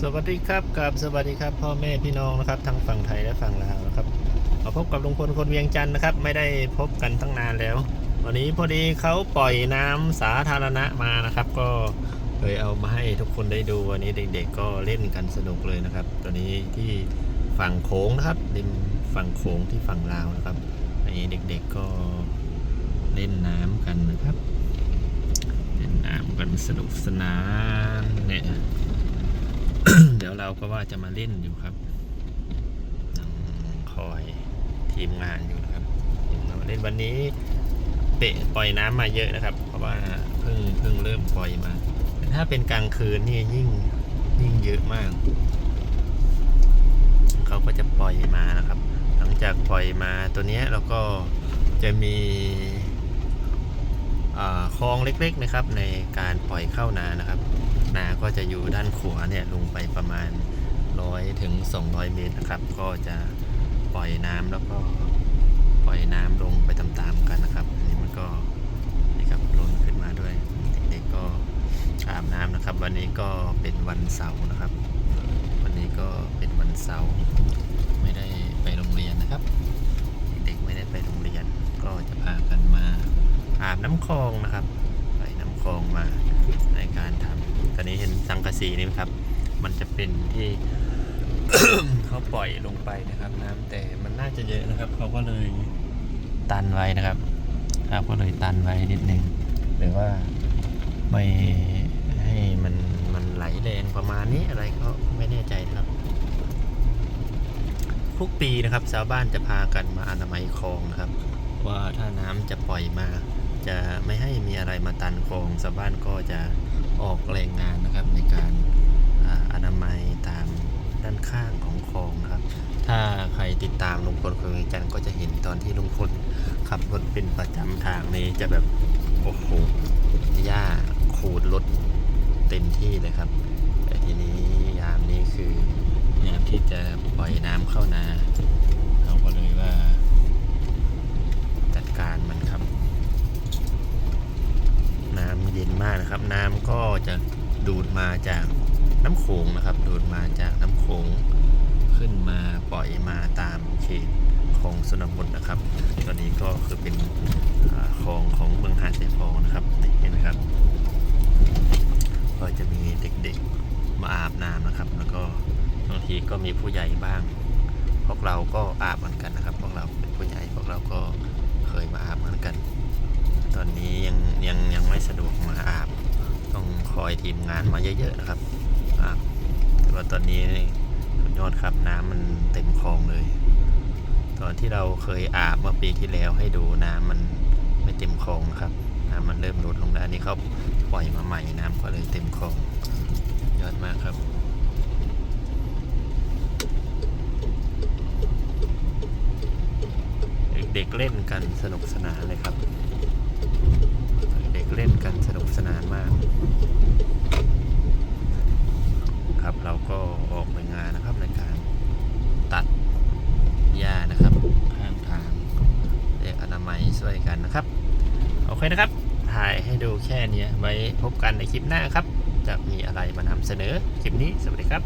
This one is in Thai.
สวัสดีครับกับสวัสดีครับ พ่อแม่พี่น้องนะครับทั้งฝั่งไทยและฝั่งลาวนะครับมาพบกับลุงพลคนเวียงจันทร์นะครับ ไม่ได้พบกันตั้งนานแล้ว วันนี้พอดีเขาปล่อยน้ำสาธารณะมานะครับ ก็เลยเอามาให้ทุกคนได้ดูวันนี้เด็ก ๆ ก็เล่นกันสนุกเลยนะครับ ตอนนี้ที่ฝั่งโขงนะครับริมฝั่งโขงที่ฝั่งลาวนะครับอันนี้เด็ก ๆก็เล่นน้ำกันนะครับ เล่นน้ำกันสนุกสนานเนี่ย เดี๋ยวเราก็ว่าจะมาเล่นอยู่ครับนั่งคอยทีมงานอยู่นะครับเราเล่นวันนี้เตะปล่อยน้ำมาเยอะนะครับ เพราะว่าเพิ่งเพิ่งเริ่มปล่อยมา ถ้าเป็นกลางคืนนี่ยิ่งยิ่งเยอะมาก เขาก็จะปล่อยมานะครับ หลังจากปล่อยมาตัวนี้เราก็จะมีอาคลองเล็กๆนะครับ ในการปล่อยเข้านานะครับ นาก็จะอยู่ด้านขวาเนี่ยลงไปประมาณ 100ถึง200 เมตรนะครับ ก็จะปล่อยน้ำแล้วก็ปล่อยน้ำลงไปตามๆกันนะครับอันนี้มันก็นี่ครับล้นขึ้นมาด้วยเด็กๆก็อาบน้ำนะครับ วันนี้ก็เป็นวันเสาร์นะครับ วันนี้ก็เป็นวันเสาร์ไม่ได้ไปโรงเรียนนะครับ เด็กๆไม่ได้ไปโรงเรียน ก็จะพากันมาอาบน้ำคลองนะครับ องมาในการทำตอนนี้เห็นสังกะสีนี่ครับ มันจะเป็นที่เขาปล่อยลงไปนะครับ น้ำแต่มันน่าจะเยอะนะครับเขาก็เลยตันไว้นะครับครับก็เลยตันไว้นิดนึงหรือว่าไม่ให้มันมันไหลแรงประมาณนี้อะไรก็ไม่แน่ใจนะครับทุกปีนะครับชาวบ้านจะพากันมาอนามัยคลองนะครับ ว่าถ้าน้ำจะปล่อยมา จะไม่ให้มีอะไรมาตันคลองชาวบ้านก็จะออกแรงงานนะครับในการอนามัยตามด้านข้างของคลองนะครับ ถ้าใครติดตามลุงพลคนเวียงจันต์ก็จะเห็นตอนที่ลุงพลขับรถเป็นประจำทางนี้จะแบบโอ้โหหญ้าขูดรถเต็มที่เลยครับ แต่ทีนี้ยามนี้คือยามที่จะปล่อยน้ำเข้านาก็เลยว่า จัดการมันครับ น้ำเย็นมากนะครับ น้ำก็จะ ดูดมาจากน้ำโขงนะครับ ดูดมาจากน้ำโขงขึ้นมาปล่อยมาตามเขตของสนบทนะครับ ตอนนี้ก็คือเป็นคลองของเมืองหาดใส่พองนะครับนี่เห็นไหมครับ ก็จะมีเด็กๆมาอาบน้ำนะครับ แล้วก็บางทีก็มีผู้ใหญ่บ้าง พวกเราก็อาบเหมือนกันนะครับ พวกเราเป็นผู้ใหญ่พวกเราก็เคยมาอาบเหมือนกัน ตอนนี้ยังยังยังไม่สะดวกมาอาบ องคอยทีมงานมาเยอะๆนะครับอาบแต่ว่าตอนนี้สุดยอดครับน้ำมันเต็มคลองเลย ตอนที่เราเคยอาบเมื่อปีที่แล้วให้ดูน้ำมันไม่เต็มคลองนะครับ น้ำมันเริ่มลดลงแล้วอันนี้เขาปล่อยมาใหม่น้ำก็เลยเต็มคลองยอดมากครับเด็กๆเล่นกันสนุกสนานเลยครับ เล่นกันสนุกสนานมาก ครับเราก็ออกไปงานนะครับในการตัดหญ้านะครับข้างทางเด็กอนามัยช่วยกันนะครับ โอเคนะครับ ถ่ายให้ดูแค่นี้ไว้พบกันในคลิปหน้าครับ จะมีอะไรมานำเสนอคลิปนี้สวัสดีครับ